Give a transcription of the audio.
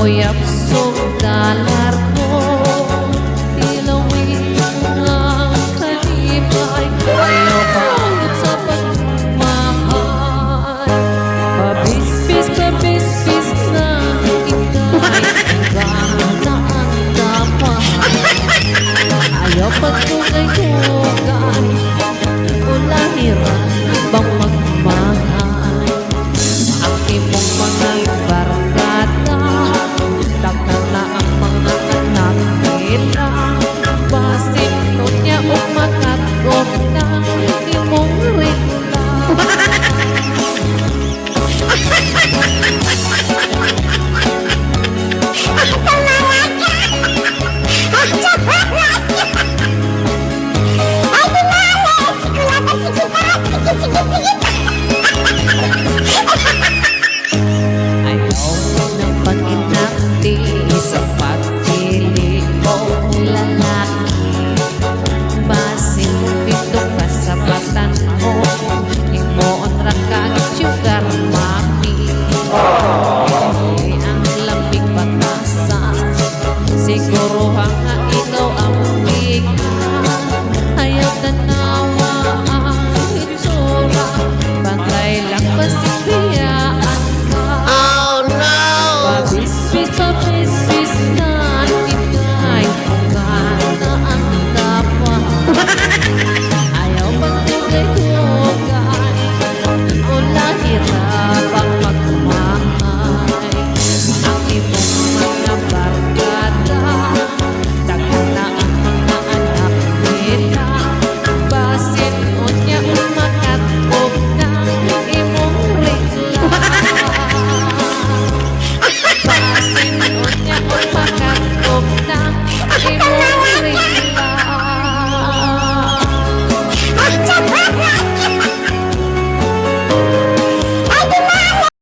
uyap dalar ko Tilawin ang kalibay Ayaw bakit sa pagmamahal Pabis-bis, pabis-bis na ikay Hanggang na ang dapat Ayaw pagtugay-tugay Ulahiran bang got you, got mommy.